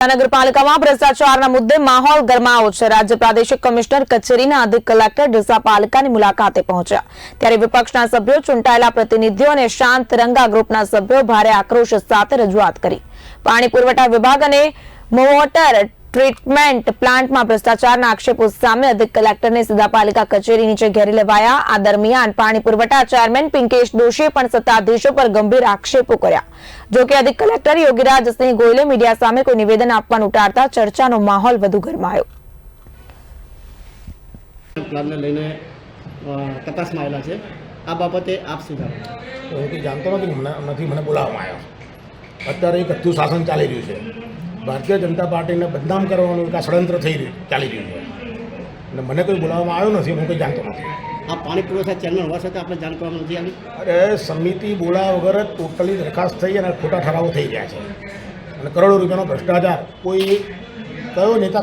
નગરપાલિકામાં ભ્રષ્ટાચારના મુદ્દે માહોલ ગરમાવો છે. રાજ્ય પ્રાદેશિક કમિશનર કચેરીના અધિક કલેક્ટર ડીસા પાલિકાની મુલાકાતે પહોંચ્યા. ત્યારે વિપક્ષના સભ્યો, ચૂંટાયેલા પ્રતિનિધિઓ અને શાંત રંગા ગ્રુપના સભ્યો ભારે આક્રોશ સાથે રજૂઆત કરી. પાણી પુરવઠા વિભાગ અને વોટર ટ્રીટમેન્ટ પ્લાન્ટમાં ભ્રષ્ટાચારના આક્ષેપો સામે અધિક કલેક્ટરને સીધા પાલિકા કચેરી નીચે ઘેરી લેવાયા. આ દરમિયાન પાણી પુરવઠા ચેરમેન પિંકેશ દોશીએ પણ સત્તાધીશો પર ગંભીર આક્ષેપો કર્યા. જોકે અધિક કલેક્ટર યોગીરાજસિંહ ગોયલે મીડિયા સામે કોઈ નિવેદન આપવાનું ટાળતા ચર્ચાનો માહોલ વધુ ગરમાયો. પ્લાનને લઈને તપાસમાં આવેલા છે. આ બાબતે આપ શું જાણો? છો? તો હું કંઈ જાણતો નથી નથી મને બોલાવવામાં આવ્યો. અત્યારે એક શાસન ચાલી રહ્યું છે. ભારતીય જનતા પાર્ટીને બદનામ કરવાનું એક આ ષડયંત્ર થઈ રહ્યું ચાલી રહ્યું છે. અને મને કોઈ બોલાવવામાં આવ્યો નથી હું કંઈ જાણતો નથી. આ પાણી પુરવઠા ચેરમેન હોવા છતાં આપણે જાણ કરવામાં નથી આવી? અરે સમિતિ બોલાવ્યા વગર જ ટોટલી દરખાસ્ત થઈ અને ખોટા ઠરાવો થઈ ગયા છે. અને કરોડો રૂપિયાનો ભ્રષ્ટાચાર કોઈ કયો નેતા